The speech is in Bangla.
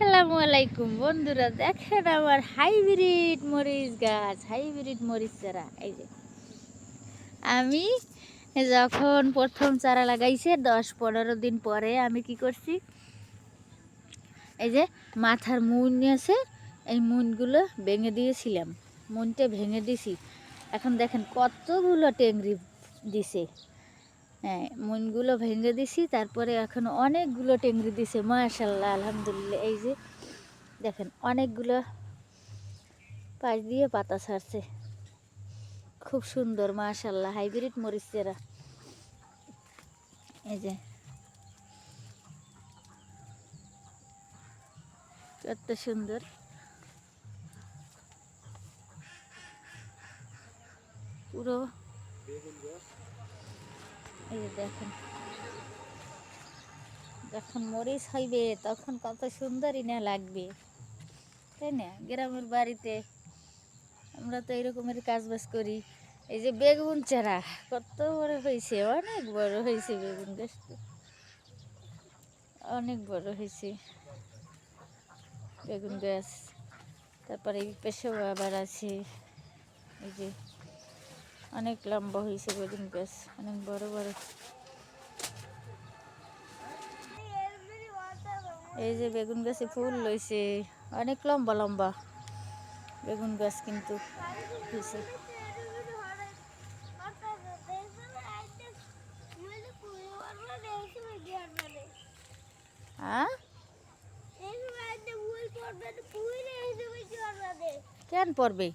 আসসালামু আলাইকুম বন্ধুরা, দেখেন আমার হাইব্রিড মরিচ গাছ, হাইব্রিড মরিচ চারা। এই যে, আমি যখন প্রথম চারা লাগাইছে, দশ পনেরো দিন পরে আমি কি করছি, এই যে মাথার মুন আছে এই মুনগুলো ভেঙে দিয়েছিলাম, মুনটা ভেঙে দিছি। এখন দেখেন কতগুলো টেংরি দিছে। হ্যাঁ মনগুলো ভেঙে দিছি, তারপরে এখন অনেকগুলো টেংরি দিছে, মাশাল্লাহ, আলহামদুলিল্লাহ। এই যে, দেখেন, অনেকগুলো পাশ দিয়ে পাতা ছাড়ছে। খুব সুন্দর, মাশাল্লাহ, হাইব্রিড মরিচেরা এই যে। কত সুন্দর। পুরো এই যে দেখেন। যখন মরিচ হইবে, তখন কত সুন্দরই না লাগবে। তাই না? গ্রামের বাড়িতে আমরা তো এরকমের কাজ বাজ করি। এই যে বেগুন চারা, কত বড় হয়েছে, অনেক বড় হয়েছে বেগুন গাছটা অনেক বড় হয়েছে বেগুন গাছ। তারপরে পেশাও আবার আছে। এই যে অনেক লম্বা হয়েছে বেগুন গাছ অনেক বড় বড়। এই যে বেগুন গাছে ফুল লইছে অনেক লম্বা লম্বা বেগুন গাছ কিন্তু হয়েছে। হ্যাঁ কেন পড়বে?